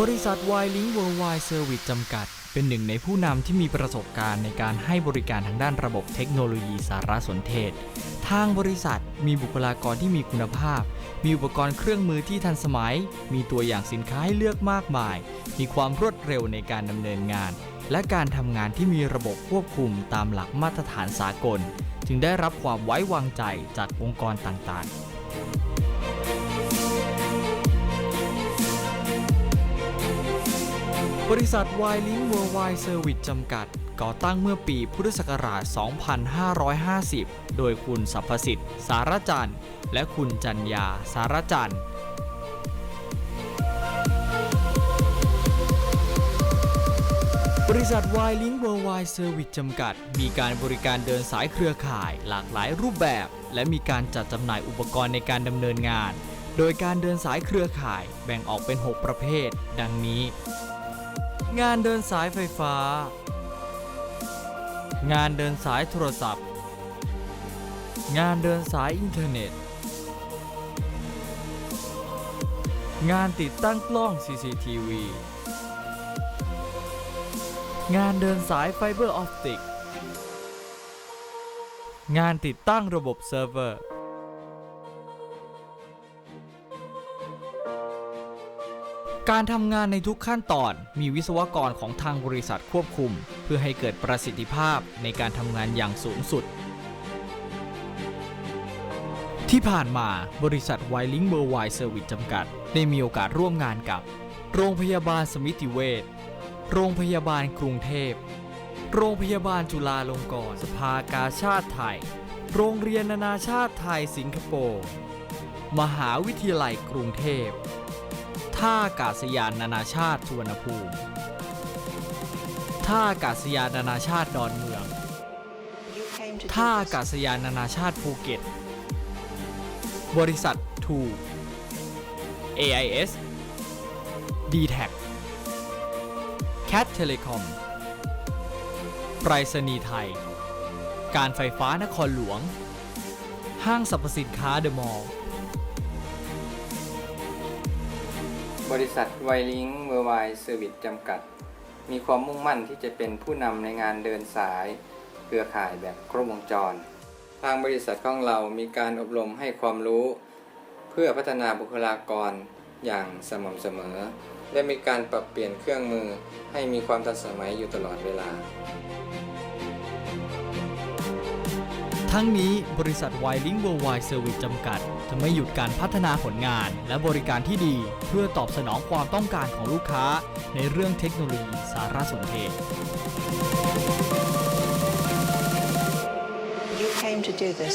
บริษัทไวลิงเวิร์ลไวเซอร์วิสจำกัด เป็นหนึ่งในผู้นำที่มีประสบการณ์ในการให้บริการทางด้านระบบเทคโนโลยีสารสนเทศ ทางบริษัทมีบุคลากรที่มีคุณภาพ มีอุปกรณ์เครื่องมือที่ทันสมัย มีตัวอย่างสินค้าให้เลือกมากมาย มีความรวดเร็วในการดำเนินงาน และการทำงานที่มีระบบควบคุมตามหลักมาตรฐานสากล จึงได้รับความไว้วางใจจากองค์กรต่างๆ บริษัท w i l i n k Worldwide Service จำกัด ก่อตั้งเมื่อปีพุทธศักราช 2550 โดยคุณสัพพสิทธิ์ สารจันทร์ และคุณจันยา สารจันทร์บริษัท w i l i n k Worldwide Service จำกัด มีการบริการเดินสายเครือข่ายหลากหลายรูปแบบ และมีการจัดจำหน่ายอุปกรณ์ในการดำเนินงาน โดยการเดินสายเครือข่ายแบ่งออกเป็น 6 ประเภท ดังนี้ งานเดินสายไฟฟ้า งานเดินสายโทรศัพท์ งานเดินสายอินเทอร์เน็ต งานติดตั้งกล้อง CCTV งานเดินสายไฟเบอร์ออปติก งานติดตั้งระบบเซิร์ฟเวอร์ การทำงานในทุกขั้นตอนมีวิศวกรของทางบริษัทควบคุม เพื่อให้เกิดประสิทธิภาพในการทำงานอย่างสูงสุด ที่ผ่านมาบริษัท w i l i n k Worldwide Service จำกัด ได้มีโอกาสร่วมงานกับ โรงพยาบาลสมิติเวชโรงพยาบาลกรุงเทพ โรงพยาบาลจุฬาลงกรณ์สภากาชาติไทย โรงเรียนนานาชาติไทยสิงคโปร์ มหาวิทยาลัยกรุงเทพ ท่าอากาศยานนานาชาติสุวรรณภูมิ ท่าอากาศยานนานาชาติดอนเมือง ท่าอากาศยานนานาชาติภูเก็ต บริษัททู AIS d t a c Cat Telecom ไปรษณีย์ไทย การไฟฟ้านครหลวง ห้างสรรพสินค้าเดอะมอลล์ บริษัทไวลิงเวอร์ไวเซอร์วิสจำกัด มีความมุ่งมั่นที่จะเป็นผู้นำในงานเดินสาย เครือข่ายแบบครบวงจร ทางบริษัทของเรามีการอบรมให้ความรู้ เพื่อพัฒนาบุคลากรอย่างสม่ำเสมอ และมีการปรับเปลี่ยนเครื่องมือให้มีความทันสมัยอยู่ตลอดเวลา ทั้งนี้บริษัทไวลิงเวิร์ดไวเซอร์วิจจำกัด จะไม่หยุดการพัฒนาผลงาน และบริการที่ดี เพื่อตอบสนองความต้องการของลูกค้า ในเรื่องเทคโนโลยีสารสนเทศ You came to do this.